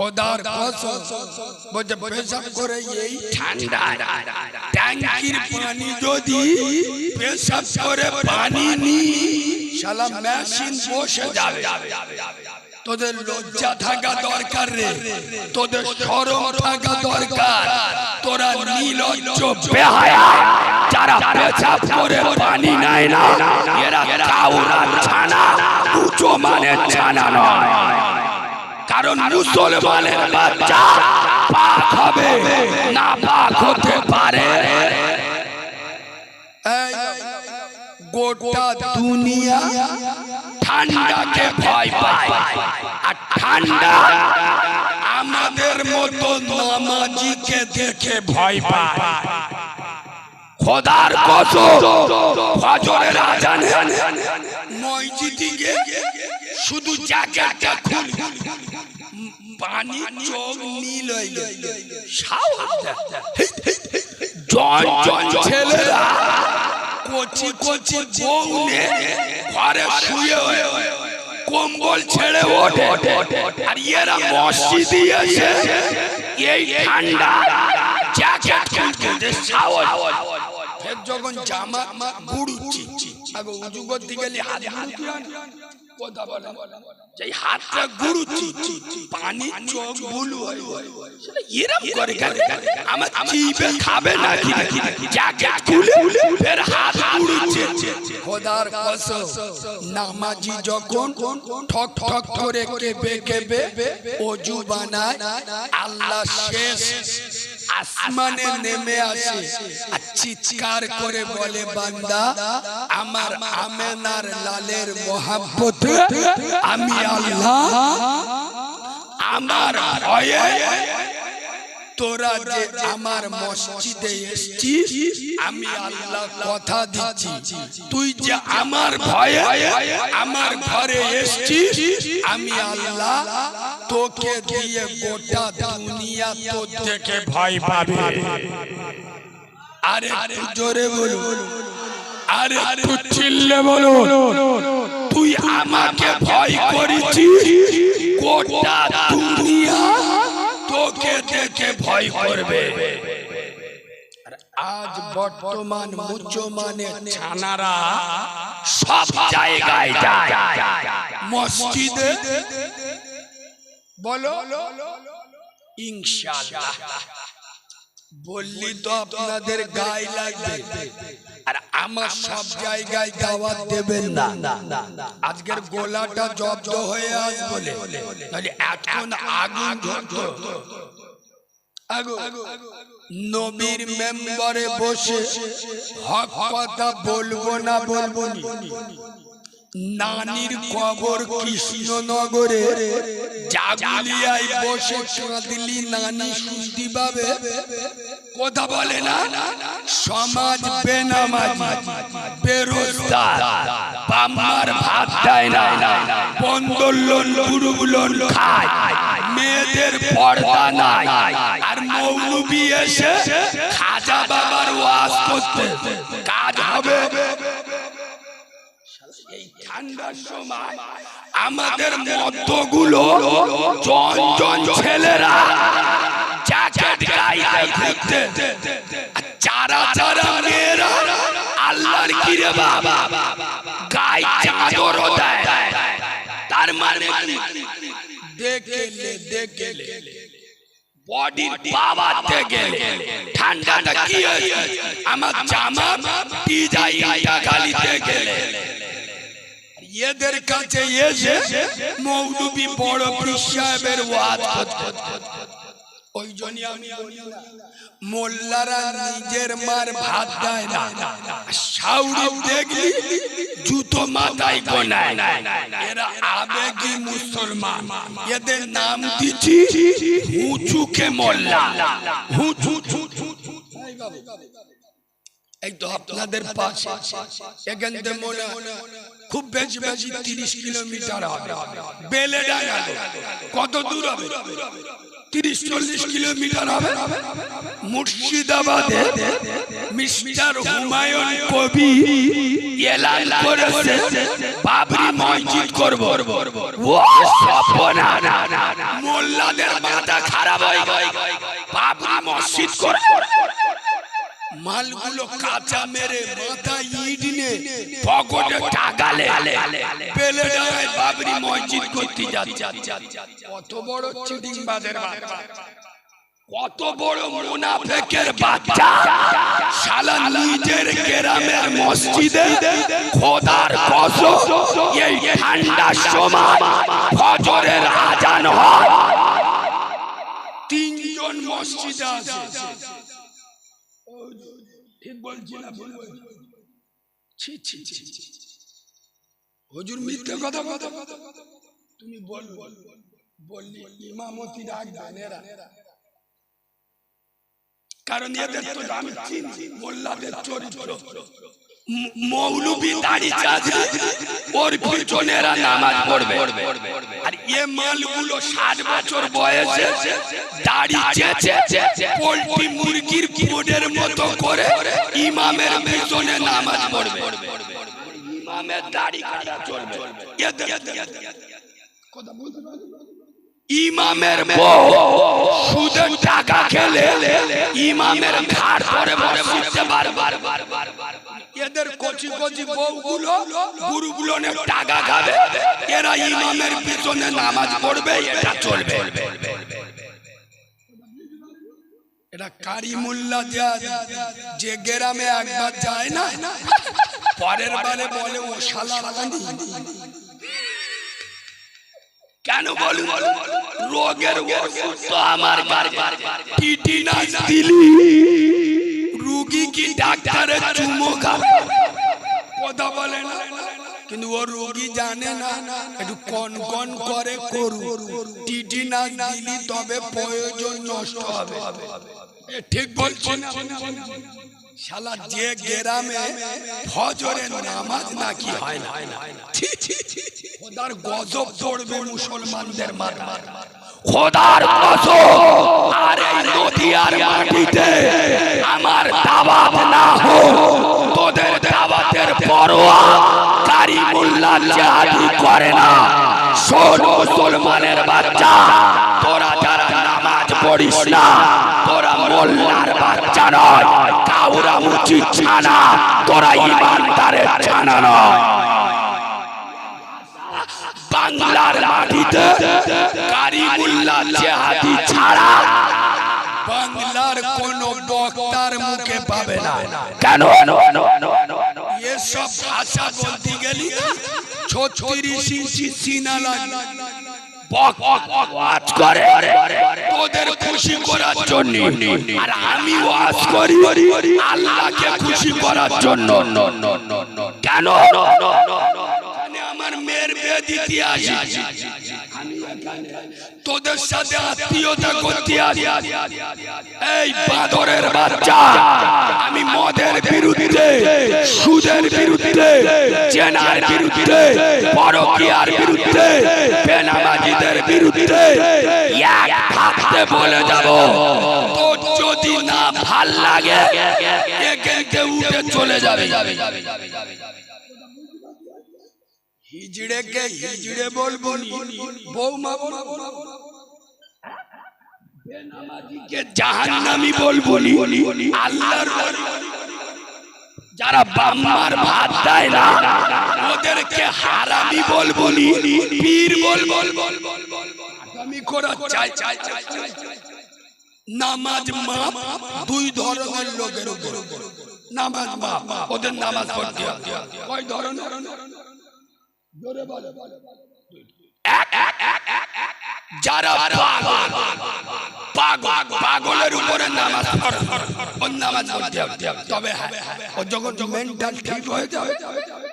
খোদার কসম বলছে পেশাব করে এই ঠান্ডা ট্যাঙ্কির পানি যদি পেশাব করে পানি নি শালা মেশিন বসে যাবে। তোদের লজ্জা থাকা দরকার রে। তোদের শরম থাকা দরকার। তোরা নিলজ্জ বেহায়া। যারা পেশাব করে পানি নেয় না এরা কাউরা ছানা। উঁচু মানের ছানা নয়। কারণ মুসলমানের বাচ্চা পাক হবে না পাক হতে পারে। গোটা দুনিয়া ঠান্ডাকে ভয় পায়। আর ঠান্ডা আমাদের মতো নামাজিকে দেখে ভয় পায়। খোদার কসম ফজরের আজান মসজিদে শুধু জ্যাকেটটা খুলি। পানি চোখ নীল জন জন ছেলেরা। কচি কচি বউ ঘরে শুয়ে কম্বল ছেড়ে ওঠে। আর এরা মসজিদে এসে এই ঠান্ডা জ্যাকেট খুলতে ফের যখন জামা গুড়ুচ্ছি। আগে উজু করতে গেলে হাত গুড়ুতি কথা বলে যেই হাতটা গুড়ুচ্ছি পানি চোখ বুলু হয়। এরম করে কেন? আমার চিপে খাবে না কি জ্যাকেট খুলে ফের হাত গুড়ুচ্ছে খোদার কসম নামাজি যখন ঠক ঠক করে কেঁপে কেঁপে অজু বানায় আল্লাহ শেষ। আসমানে নেমে আসে। চিৎকার করে বলে বান্দা আমার আমেনার লালের মহাব্বতে আমি আল্লাহ আমার ভয়ে তোরা যে আমার মসজিদে এসছিস আমি আল্লাহ কথা দিচ্ছি। তুই যে আমার ভয়ে আমার ঘরে এসছিস আমি আল্লাহ তোকে দিয়ে গোটা দুনিয়া তোর থেকে ভয় পাবে। আরে একটু জোরে বলুন। আরে একটু চিল্লে বলুন। তুই আমাকে ভয় করেছিস? গোটা দুনিয়া তোকে দেখে ভয় করবে। আজ বর্তমান মুসলমানে ছানারা সব জায়গায় যায়। মসজিদে বলো। ইনশাআল্লাহ। বললি তো আপনাদের গায়ে লাগবে। আর আমার সব জায়গায় দাওয়াত দেবেন না। আজকের গোলাটা জব্দ হয়ে আস বলে তাহলে এখন আগুন ধরতো। নবীর মেম্বারে বসে হক কথা বলব না। বলব নি। নানির কবর কৃষ্ণনগরে। জাগুলিয়ায় বসে কাঁদলি নানি শুনতে পাবে। কথা বলে না? সমাজ বেনামাজি বেরোজগার বাম্মার ভাত দেয় না। বন্দর লোন গুরু লোন খায়। মেয়েদের পর্দা নাই। আর মৌলবি এসে খাজা বাবার ওয়াজ করতে। কাজ হবে। এই ঠান্ডার সময় আমাদের মতগুলো জন জন ছেলেরা জ্যাকেট গায়ে ঘুরতে চারা চারা মেয়েরা আল্লাহর কিরে বাবা। গায়ে চাদরও দেয়। তার মানে দেখলে দেখলে। বডির বাবা গেলে। ঠান্ডাটা কি? আমার জামা ডিজাইনটা গালিতে গেলে। এদের কাছে এসে মৌলবি বড় পীর ওই জন্য আমি মোল্লারা নিজের মার ভাত দেয় না। সাউরি দেখলি, জুতো মাথায় এরা মুসলমান। এদের নাম দিচ্ছি হুচুকে মোল্লা। হুচু এই তো আপনাদের পাশে। এখান থেকে মনে খুব বেশি বেশি তিরিশ কিলোমিটার হবে। কত দূর হবে? তিরিশ, চল্লিশ কিলোমিটার হবে। মুর্শিদাবাদে মিস্টার হুমায়ুন কবি এলান করেছে, বাবরি মসজিদ করব। ও সপনা মোল্লাদের মাথা খারাপ হয় বাবরি মসজিদ করে মালগুলো কাঁচা মেরে মাথায় ইট নে পকেটে টাকা লে পেলে ডাঙায় বাবরি মসজিদ করতে যাচ্ছে। কত বড় চিটিং বাজের কত বড় মুনাফেকের বাচ্চা। শালা নিজের গ্রামের মসজিদে খোদার কসম এই ঠান্ডার সময় ফজরের আজান হয়। তিনজন মসজিদে আছে। বলছি না ভুল বলছি? ছি ছি ছি ছি। মিথ্যে কথা কথা তুমি বল বল বললি ইমামতি রাখবেন এরা কারণ এদের তো আমি চিনি মোল্লাদের চরিত্র। মৌলবি দাঁড়িয়ে আছে ওর পিছনে এরা নামাজ পড়বে। আর এ মালগুলো ষাট বছর বয়সে দাঁড়িয়ে পোল্ট্রি মুরগির বোর্ডের মতো করে ইমামের পিছনে নামাজ পড়বে। ইমামের দাড়ি কাটা চলবে। কথা বলতে? ইমামের সুদের টাকা খেলে ইমামের ঘাট ধরে বসে বারবার এদের কচি কচি বউগুলো গুরুগুলো অনেক টাকা খাবে। এরা ইমামের পিছনে নামাজ পড়বে, এটা চলবে। এটা কারি কারিমুল্লা যে গ্রামে একবার যায় না, পরের বারে বলে, ও শালা কেন বলুন? রোগের ওষুধ আমার কাছে টিটি না দিলি। রুগী কি ডাক্তারের চুমো খাবে? কথা বলে না। কিন্তু ও রোগী জানে না। একটু কন কন করে করু টিটি না দিলি তবে প্রয়োজন নষ্ট হবে। এ ঠিক বলছি না। শালা যে গ্রামে ফজরের নামাজ নাকি হয় না? ছি, ছি, ছি। খোদার গজব পড়বে মুসলমানদের মাথা খোদার কসম আর এই মাটিতে আমার দাবাত না হোক, তোদের দাবাতের পরোয়া কারি মোল্লা জাহাদি করে না। শোন মুসলমানের বাচ্চা, তোরা যারা নামাজ পড়িস না, তোরা মোল্লার বাচ্চা নয়, কাউরা উচিত ছানা, তোরা ইমানদারের ছানা নয়। জেহাদি ছাড়া বাংলার কোন বক্তার মুখে পাবে না কেন এসব ভাষা বলতে গেলি ছত্রিশ ইঞ্চি সিনা লাগে করে তোদের খুশি করার জন্য আর আমি ওয়াজ করি আল্লাহকে খুশি করার জন্য কেন আমার মেয়ের বিয়ে দিতে আসি তোদের সাথে আত্মীয়তা করতে এই বাদরের বাচ্চা আমি মদের বিরুদ্ধে সুদের বিরুদ্ধে চেনার বিরুদ্ধে পরকিয়ার বিরুদ্ধে বেনামাজিদের বিরুদ্ধে এক থাকতে বলে যাব। তো যদি না ভালো লাগে একে উঠে চলে যাবে। হিজড়ে হিজড়ে বলব বৌমা যারা বাম্মার ভাত দেয় না ওদেরকে হারামি বলব পীর বলব আমি করা চাই চাই চাই চাই নামাজ মা দুই ধরনের লোকের নামাজ মা ওদের নামাজ ধরনের হ্যাঁ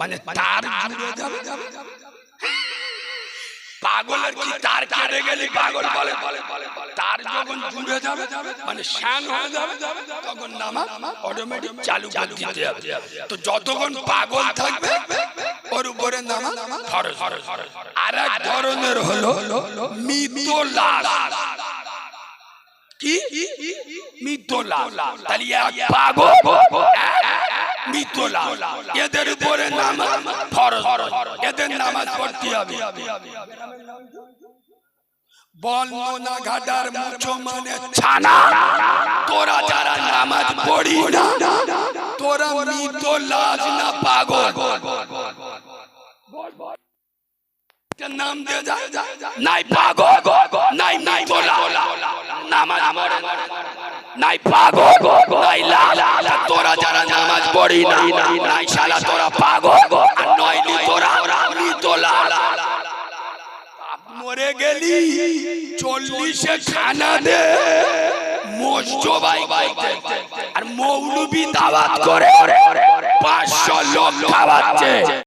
মানে তার গেলে পাগল বলে? তার মানে চালু তো যতক্ষণ পাগল থাকবে ওর উপরে নামাজ ফরজ আর এক ধরনের হলো মিতলাস কি? মিতলাস তাহলে এক পাগল মিতলাস এদের উপরে নামাজ ফরজ। এদের নামাজ পড়তে হবে। বর্ণনা ঘাটার মুছো মানে ছানা। তোরা যারা নামাজ পড়ি না তোরা মৃত লাজ না পাগল। যা নাই পাগল, নাই লাল। তোরা যারা নামাজ পড়ি না, নাই শালা, তোরা পাগল। তোলা মরে গেলি, চল্লিশে খানা দে আর মৌলবি দাওয়াত করে, পাঁচশো লোক খাওয়াচ্ছে।